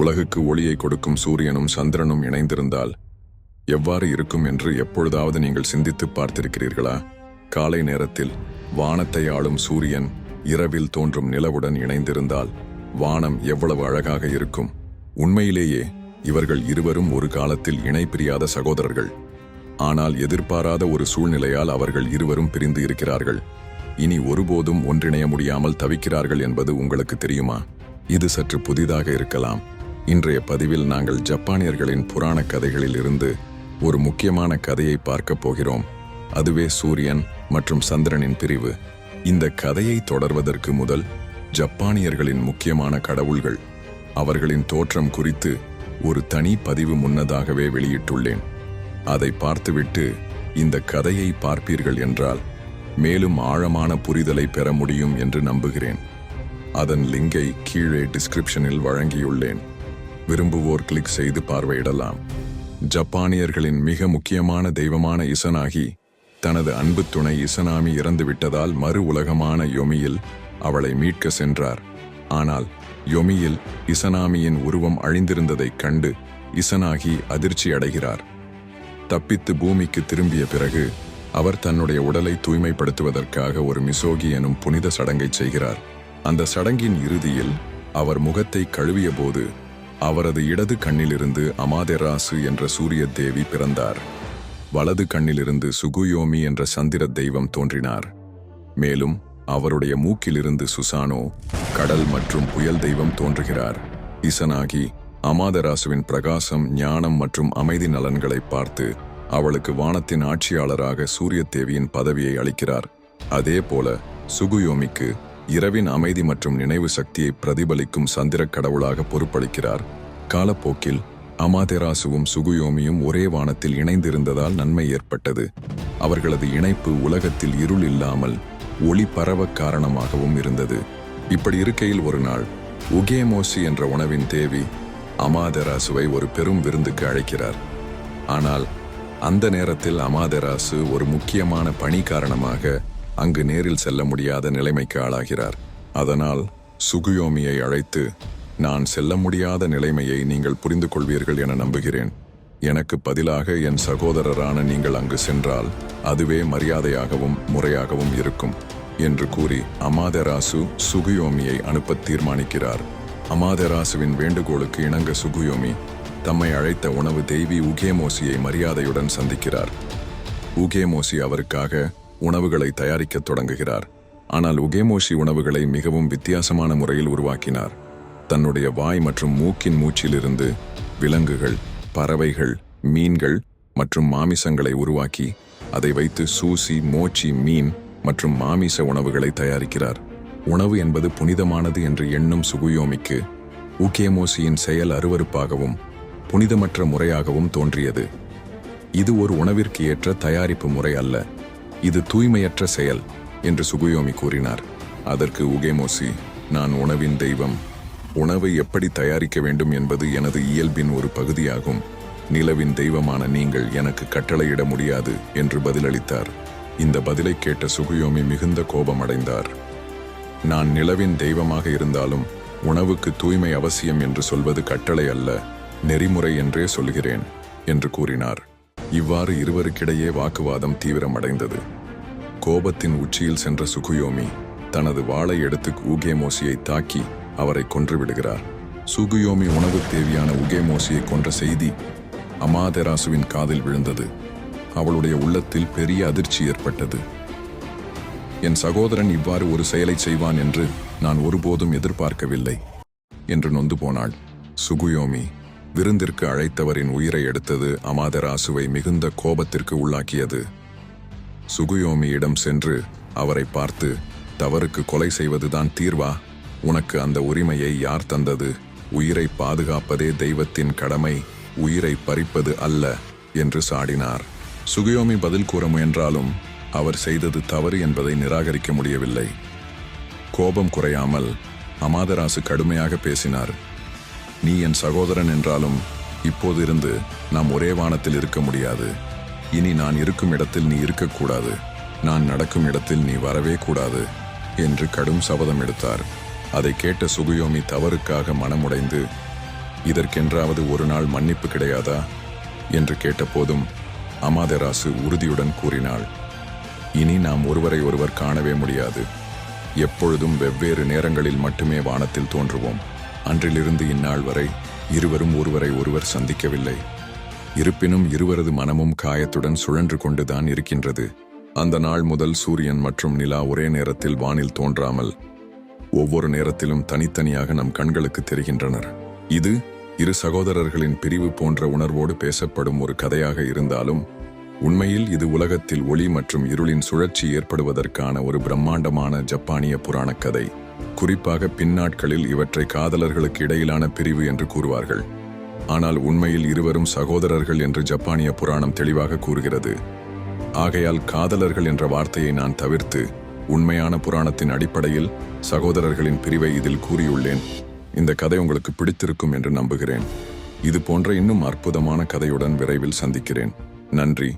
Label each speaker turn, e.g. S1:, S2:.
S1: உலகுக்கு ஒளியை கொடுக்கும் சூரியனும் சந்திரனும் இணைந்திருந்தால் எவ்வாறு இருக்கும் என்று எப்பொழுதாவது நீங்கள் சிந்தித்து பார்த்திருக்கிறீர்களா? காலை நேரத்தில் வானத்தை ஆளும் சூரியன் இரவில் தோன்றும் நிலவுடன் இணைந்திருந்தால் வானம் எவ்வளவு அழகாக இருக்கும். உண்மையிலேயே இவர்கள் இருவரும் ஒரு காலத்தில் இணை பிரியாத சகோதரர்கள். ஆனால் எதிர்பாராத ஒரு சூழ்நிலையால் அவர்கள் இருவரும் பிரிந்து இருக்கிறார்கள். இனி ஒருபோதும் ஒன்றிணைய முடியாமல் தவிக்கிறார்கள் என்பது உங்களுக்கு தெரியுமா? இது சற்று புதிதாக இருக்கலாம். இன்றைய பதிவில் நாங்கள் ஜப்பானியர்களின் புராண கதைகளில் இருந்து ஒரு முக்கியமான கதையை பார்க்கப் போகிறோம். அதுவே சூரியன் மற்றும் சந்திரனின் பிரிவு. இந்த கதையை தொடர்வதற்கு முதல் ஜப்பானியர்களின் முக்கியமான கடவுள்கள் அவர்களின் தோற்றம் குறித்து ஒரு தனி பதிவு முன்னதாகவே வெளியிட்டுள்ளேன். அதை பார்த்துவிட்டு இந்த கதையை பார்ப்பீர்கள் என்றால் மேலும் ஆழமான புரிதலை பெற முடியும் என்று நம்புகிறேன். அதன் லிங்கை கீழே டிஸ்கிரிப்ஷனில் வழங்கியுள்ளேன். விரும்புவோர் கிளிக் செய்து பார்வையிடலாம். ஜப்பானியர்களின் மிக முக்கியமான தெய்வமான இசனாகி தனது அன்பு துணை இசனாமி இறந்துவிட்டதால் மறு உலகமான யொமியில் அவளை மீட்க சென்றார். ஆனால் யொமியில் இசனாமியின் உருவம் அழிந்திருந்ததைக் கண்டு இசனாகி அதிர்ச்சி அடைகிறார். தப்பித்து பூமிக்கு திரும்பிய பிறகு அவர் தன்னுடைய உடலை தூய்மைப்படுத்துவதற்காக ஒரு மிசோகி எனும் புனித சடங்கை செய்கிறார். அந்த சடங்கின் இறுதியில் அவர் முகத்தை கழுவிய போது அவரது இடது கண்ணிலிருந்து அமாதெராசு என்ற சூரிய தேவி பிறந்தார். வலது கண்ணிலிருந்து சுகுயோமி என்ற சந்திர தெய்வம் தோன்றினார். மேலும் அவருடைய மூக்கிலிருந்து சுசானோ கடல் மற்றும் புயல் தெய்வம் தோன்றுகிறார். இசனாகி அமாதராசுவின் பிரகாசம் ஞானம் மற்றும் அமைதி நலன்களை பார்த்து அவளுக்கு வானத்தின் ஆட்சியாளராக சூரிய தேவியின் பதவியை அளிக்கிறார். அதே போல சுகுயோமிக்கு இரவின் அமைதி மற்றும் நினைவு சக்தியை பிரதிபலிக்கும் சந்திர கடவுளாக பொறுப்பளிக்கிறார். காலப்போக்கில் அமாதெராசுவும் சுகுயோமியும் ஒரே வானத்தில் இணைந்திருந்ததால் நன்மை ஏற்பட்டது. அவர்களது இணைப்பு உலகத்தில் இருள் இல்லாமல் ஒளி பரவ காரணமாகவும் இருந்தது. இப்படி இருக்கையில் ஒரு நாள் உகேமோசி என்ற உணவின் தேவி அமாதெராசுவை ஒரு பெரும் விருந்துக்கு அழைக்கிறார். ஆனால் அந்த நேரத்தில் அமாதெராசு ஒரு முக்கியமான பணி காரணமாக அங்கு நேரில் செல்ல முடியாத நிலைமைக்கு ஆளாகிறார். அதனால் சுகுயோமியை அழைத்து நான் செல்ல முடியாத நிலைமையை நீங்கள் புரிந்து கொள்வீர்கள் என நம்புகிறேன். எனக்கு பதிலாக என் சகோதரரான நீங்கள் அங்கு சென்றால் அதுவே மரியாதையாகவும் முறையாகவும் இருக்கும் என்று கூறி அமாதெராசு சுகுயோமியை அனுப்ப தீர்மானிக்கிறார். அமாதெராசுவின் வேண்டுகோளுக்கு இணங்க சுகுயோமி தம்மை அழைத்த உணவு தெய்வி உகேமோசியை மரியாதையுடன் சந்திக்கிறார். உகேமோசி அவருக்காக உணவுகளை தயாரிக்கத் தொடங்குகிறார். ஆனால் உகேமோஷி உணவுகளை மிகவும் வித்தியாசமான முறையில் உருவாக்கினார். தன்னுடைய வாய் மற்றும் மூக்கின் மூச்சிலிருந்து விலங்குகள் பறவைகள் மீன்கள் மற்றும் மாமிசங்களை உருவாக்கி அதை வைத்து சூசி மோச்சி மீன் மற்றும் மாமிச உணவுகளை தயாரிக்கிறார். உணவு என்பது புனிதமானது என்று எண்ணும் சுகுயோமிக்கு உகேமோசியின் செயல் அருவருப்பாகவும் புனிதமற்ற முறையாகவும் தோன்றியது. இது ஒரு உணவிற்கு ஏற்ற தயாரிப்பு முறை அல்ல. இது தூய்மையற்ற செயல் என்று சுகுயோமி கூறினார். அதற்கு உகேமோசி நான் உணவின் தெய்வம். உணவை எப்படி தயாரிக்க வேண்டும் என்பது எனது இயல்பின் ஒரு பகுதியாகும். நிலவின் தெய்வமான நீங்கள் எனக்கு கட்டளையிட முடியாது என்று பதிலளித்தார். இந்த பதிலை கேட்ட சுகுயோமி மிகுந்த கோபமடைந்தார். நான் நிலவின் தெய்வமாக இருந்தாலும் உணவுக்கு தூய்மை அவசியம் என்று சொல்வது கட்டளை அல்ல நெறிமுறை என்றே சொல்கிறேன் என்று கூறினார். இவ்வாறு இருவருக்கிடையே வாக்குவாதம் தீவிரமடைந்தது. கோபத்தின் உச்சியில் சென்ற சுகுயோமி தனது வாளை எடுத்து ஊகேமோசியை தாக்கி அவரை கொன்று விடுகிறார் சுகுயோமி உணவு தேவியான உகேமோசியை கொன்ற செய்தி அமாதெராசுவின் காதில் விழுந்தது. அவளுடைய உள்ளத்தில் பெரிய அதிர்ச்சி ஏற்பட்டது. என் சகோதரன் இவ்வாறு ஒரு செயலை செய்வான் என்று நான் ஒருபோதும் எதிர்பார்க்கவில்லை என்று நொந்து போனாள் சுகுயோமி. விருந்திற்கு அழைத்தவரின் உயிரை எடுத்தது அமாதராசுவை மிகுந்த கோபத்திற்கு உள்ளாக்கியது. சுகுயோமியிடம் சென்று அவரை பார்த்து தவறுக்கு கொலை செய்வதுதான் தீர்வா? உனக்கு அந்த உரிமையை யார் தந்தது? உயிரை பாதுகாப்பதே தெய்வத்தின் கடமை உயிரை பறிப்பது அல்ல என்று சாடினார். சுகுயோமி பதில் கூற முயன்றாலும் அவர் செய்தது தவறு என்பதை நிராகரிக்க முடியவில்லை. கோபம் குறையாமல் அமாதராசு கடுமையாக பேசினார். நீ என் சகோதரன் என்றாலும் இப்போது இருந்து நாம் ஒரே வானத்தில் இருக்க முடியாது. இனி நான் இருக்கும் இடத்தில் நீ இருக்கக்கூடாது. நான் நடக்கும் இடத்தில் நீ வரவே கூடாது என்று கடும் சபதம் எடுத்தார். அதை கேட்ட சுகுயோமி தவறுக்காக மனமுடைந்து இதற்கென்றாவது ஒரு நாள் மன்னிப்பு கிடையாதா? என்று கேட்டபோதும் அமாதராசு உறுதியுடன் கூறினாள் இனி நாம் ஒருவரை ஒருவர் காணவே முடியாது. எப்பொழுதும் வெவ்வேறு நேரங்களில் மட்டுமே வானத்தில் தோன்றுவோம். அன்றிலிருந்து இந்நாள் வரை இருவரும் ஒருவரை ஒருவர் சந்திக்கவில்லை. இருப்பினும் இருவரது மனமும் காயத்துடன் சுழன்று கொண்டுதான் இருக்கின்றது. அந்த நாள் முதல் சூரியன் மற்றும் நிலா ஒரே நேரத்தில் வானில் தோன்றாமல் ஒவ்வொரு நேரத்திலும் தனித்தனியாக நம் கண்களுக்கு தெரிகின்றனர். இது இரு சகோதரர்களின் பிரிவு போன்ற உணர்வோடு பேசப்படும் ஒரு கதையாக இருந்தாலும் உண்மையில் இது உலகத்தில் ஒளி மற்றும் இருளின் சுழற்சி ஏற்படுவதற்கான ஒரு பிரம்மாண்டமான ஜப்பானிய புராணக் கதை குறிப்பாக பின்னாட்களில் இவற்றை காதலர்களுக்கு இடையிலான பிரிவு என்று கூறுவார்கள். ஆனால் உண்மையில் இருவரும் சகோதரர்கள் என்று ஜப்பானிய புராணம் தெளிவாக கூறுகிறது. ஆகையால் காதலர்கள் என்ற வார்த்தையை நான் தவிர்த்து உண்மையான புராணத்தின் அடிப்படையில் சகோதரர்களின் பிரிவை இதில் கூறியுள்ளேன். இந்த கதை உங்களுக்கு பிடித்திருக்கும் என்று நம்புகிறேன். இது போன்ற இன்னும் அற்புதமான கதையுடன் விரைவில் சந்திக்கிறேன். நன்றி.